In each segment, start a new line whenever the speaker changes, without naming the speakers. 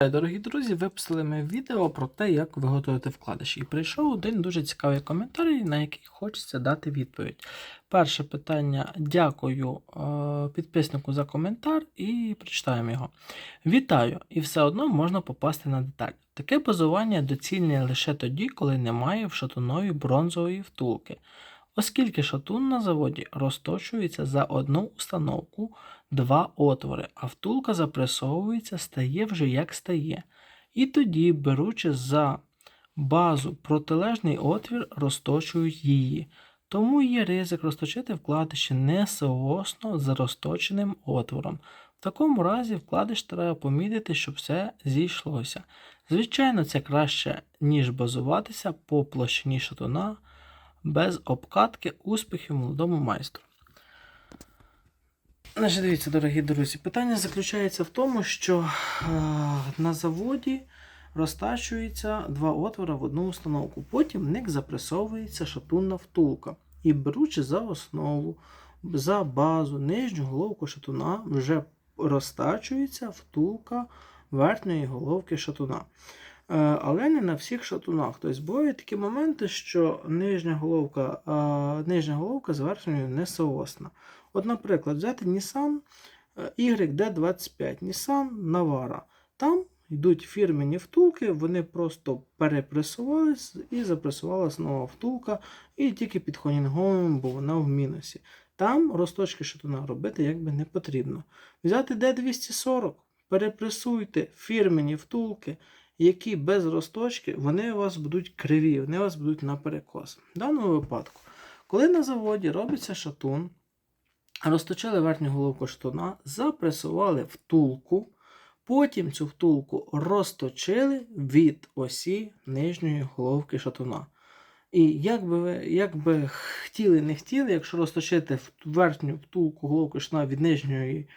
Дорогі друзі, виписали ми відео про те, як виготовити вкладиші. І прийшов один дуже цікавий коментарій, на який хочеться дати відповідь. Перше питання: дякую е, підписнику за коментар і прочитаємо його. Вітаю! І все одно можна попасти на деталь. Таке базування доцільне лише тоді, коли немає в шатунові бронзової втулки. Оскільки шатун на заводі розточується за одну установку, два отвори, а втулка запресовується, стає вже як стає. І тоді, беручи за базу протилежний отвір, розточують її. Тому є ризик розточити вкладиші не соосно з розточеним отвором. В такому разі вкладиш треба помітити, щоб все зійшлося. Звичайно, це краще, ніж базуватися по площині шатуна без обкатки успіхів молодому майстру. Значить, дивіться, дорогі друзі, питання заключається в тому, що е, на заводі розтачується два отвори в одну установку. Потім в них запресовується шатунна втулка. І беручи за основу, за базу нижню головку шатуна, вже розтачується втулка верхньої головки шатуна. Е, Але не на всіх шатунах. Тобто бувають такі моменти, що нижня головка, е, нижня головка з верхньою не соосна. От, наприклад, взяти Nissan е, YD25, Nissan Navara. Там йдуть фірмені втулки, вони просто перепресувались і запресувалась нова втулка, і тільки під хонінговим, бо вона в мінусі. Там розточки шатуна робити якби не потрібно. Взяти D240, перепресуйте фірмені втулки, які без розточки, вони у вас будуть криві, вони у вас будуть наперекос. В даному випадку, коли на заводі робиться шатун, розточили верхню головку шатуна, запресували втулку, потім цю втулку розточили від осі нижньої головки шатуна. І як би ви як би хотіли, не хотіли, якщо розточити верхню втулку головки шатуна від нижньої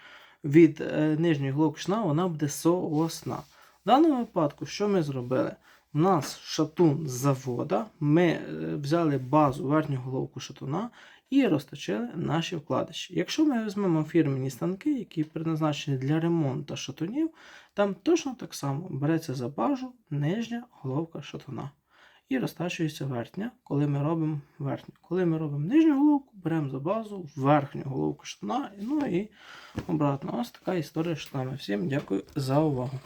від е, нижньої головки шатуна, вона буде соосна. В даному випадку, що ми зробили? У нас шатун з завода, ми е, взяли базу верхню головку шатуна і розточили наші вкладиші. Якщо ми візьмемо фірмені станки, які предназначені для ремонту шатунів, там точно так само береться за базу нижня головка шатуна. І розтачується верхня, коли ми робимо верхню. Коли ми робимо нижню головку, беремо за базу верхню головку шатуна, ну і обратно. Ось така історія шатунами. Всім дякую за увагу.